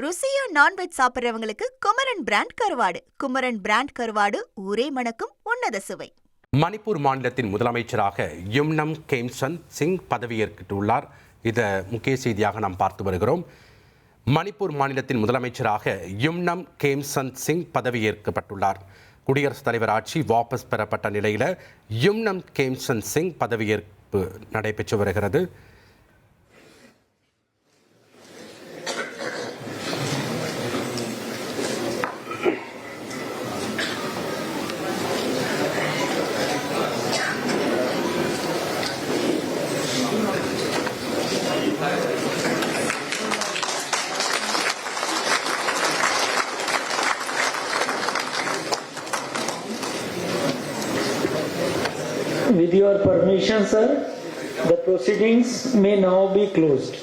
ருசியா non veg சாப்பிட்றவங்களுக்கு Kumaran brand கருவாடு. Kumaran brand கருவாடு ஊரே மணக்கும் உன்னத சுவை. மணிப்பூர் மாநிலத்தின் முதலமைச்சராக யும்னம் கேம்சன் சிங் பதவியேற்றுள்ளார் இதை முக்கிய செய்தியாக நாம் பார்த்து வருகிறோம். மணிப்பூர் மாநிலத்தின் முதலமைச்சராக யும்னம் கேம்சன் சிங் பதவியேற்கப்பட்டுள்ளார். குடியரசுத் தலைவர் ஆட்சி வாபஸ் பெறப்பட்ட நிலையில் யும்னம் கேம்சன் சிங் பதவியேற்பு நடைபெற்று வருகிறது. With your permission, sir, the proceedings may now be closed.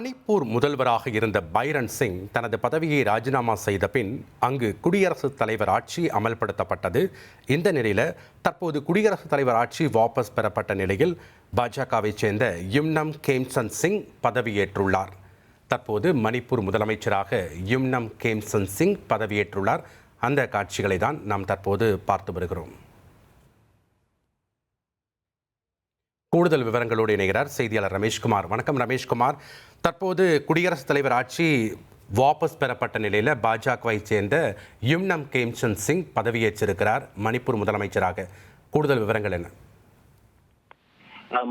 Manipur முதல்வராக இருந்த பைரன் சிங் தனது பதவியை ராஜினாமா செய்த பின் அங்கு குடியரசுத் தலைவர் ஆட்சி அமல்படுத்தப்பட்டது. இந்த நிலையில் தற்போது குடியரசுத் தலைவர் ஆட்சி வாபஸ் பெறப்பட்ட நிலையில் பாஜகவைச் சேர்ந்த யும்னம் கேம்சன் சிங் பதவியேற்றுள்ளார். தற்போது மணிப்பூர் முதலமைச்சராக யும்னம் கேம்சன் சிங் பதவியேற்றுள்ளார். அந்த காட்சிகளை தான் நாம் தற்போது பார்த்து வருகிறோம். கூடுதல் விவரங்களோடு இணைகிறார் செய்தியாளர் ரமேஷ்குமார். வணக்கம் ரமேஷ்குமார். தற்போது குடியரசுத் தலைவர் ஆட்சி வாபஸ் பெறப்பட்ட நிலையில் பாஜகவை சேர்ந்த யும்னம் கேம்சந்த் சிங் பதவியேற்றிருக்கிறார் மணிப்பூர் முதலமைச்சராக. கூடுதல் விவரங்கள் என்ன?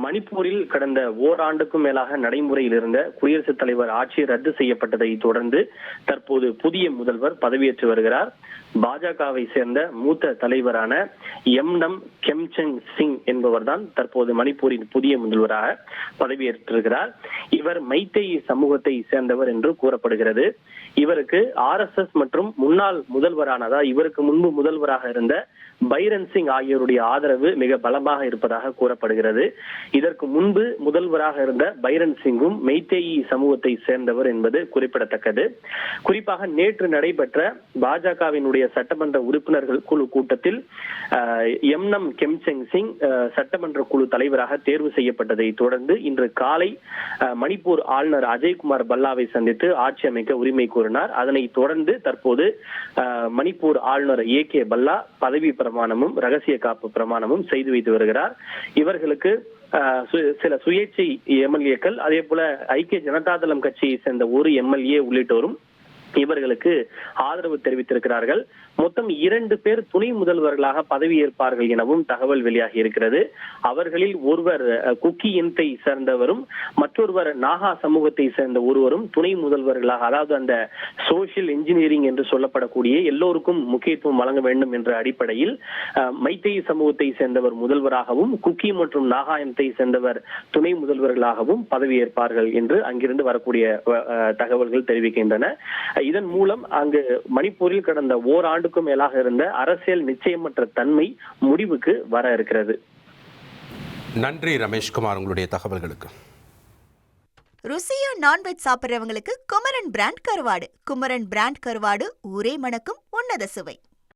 மணிப்பூரில் கடந்த ஓராண்டுக்கும் மேலாக நடைமுறையில் இருந்த குடியரசுத் தலைவர் ஆட்சி ரத்து செய்யப்பட்டதை தொடர்ந்து தற்போது புதிய முதல்வர் பதவியேற்று வருகிறார். பாஜகவை சேர்ந்த மூத்த தலைவரான எம்னம் கெம்சங் சிங் என்பவர்தான் தற்போது மணிப்பூரின் புதிய முதல்வராக பதவியேற்றிருக்கிறார். இவர் மைத்தை சமூகத்தை சேர்ந்தவர் என்று கூறப்படுகிறது. இவருக்கு ஆர் எஸ் எஸ் மற்றும் முன்னாள் முதல்வரானதா இவருக்கு முன்பு முதல்வராக இருந்த பைரன் சிங் ஆகியோருடைய ஆதரவு மிக பலமாக இருப்பதாக கூறப்படுகிறது. இதற்கு முன்பு முதல்வராக இருந்த பைரன் சிங்கும் மெய்தேயி சமூகத்தை சேர்ந்தவர் என்பது குறிப்பிடத்தக்கது. குறிப்பாக நேற்று நடைபெற்ற பாஜகவினுடைய சட்டமன்ற உறுப்பினர்கள் குழு கூட்டத்தில் எம் எம்னம் கெம்செங் சிங் சட்டமன்ற குழு தலைவராக தேர்வு செய்யப்பட்டதை தொடர்ந்து இன்று காலை மணிப்பூர் ஆளுநர் அஜய்குமார் பல்லாவை சந்தித்து ஆட்சி அமைக்க உரிமை கோரினார். அதனை தொடர்ந்து தற்போது மணிப்பூர் ஆளுநர் ஏ கே பல்லா பதவி பிரமாணமும் ரகசிய காப்பு பிரமாணமும் செய்து வைத்து வருகிறார். இவர்களுக்கு சில சுயேட்சை எம்எல்ஏக்கள் அதே போல ஐக்கிய ஜனதா தளம் கட்சியை சேர்ந்த ஒரு எம்எல்ஏ உள்ளிட்டோரும் இவர்களுக்கு ஆதரவு தெரிவித்திருக்கிறார்கள். மொத்தம் இரண்டு பேர் துணை முதல்வர்களாக பதவியேற்பார்கள் எனவும் தகவல் வெளியாகி இருக்கிறது. அவர்களில் ஒருவர் குக்கி இனத்தை சேர்ந்தவரும் மற்றொருவர் நாகா சமூகத்தை சேர்ந்த ஒருவரும் துணை முதல்வர்களாக அதாவது அந்த சோசியல் இன்ஜினியரிங் என்று சொல்லப்படக்கூடிய எல்லோருக்கும் முக்கியத்துவம் வழங்க வேண்டும் என்ற அடிப்படையில் அஹ், சமூகத்தை சேர்ந்தவர் முதல்வராகவும் குக்கி மற்றும் நாகா இனத்தை சேர்ந்தவர் துணை முதல்வர்களாகவும் பதவியேற்பார்கள் என்று அங்கிருந்து வரக்கூடிய தகவல்கள் தெரிவிக்கின்றன. இதன் மூலம் அங்கு மணிப்பூரில் கடந்த ஓராண்டுக்கும் மேலாக இருந்த அரசியல் நிச்சயமற்ற தன்மை முடிவுக்கு வர இருக்கிறது. நன்றி ரமேஷ்குமார் உங்களுடைய தகவல்களுக்கு. ருசியா நான்வெஜ் சாப்பிட்றவங்களுக்கு குமரன் பிராண்ட் கருவாடு. குமரன் பிராண்ட் கருவாடு ஊரே மணக்கும் உன்னத சுவை.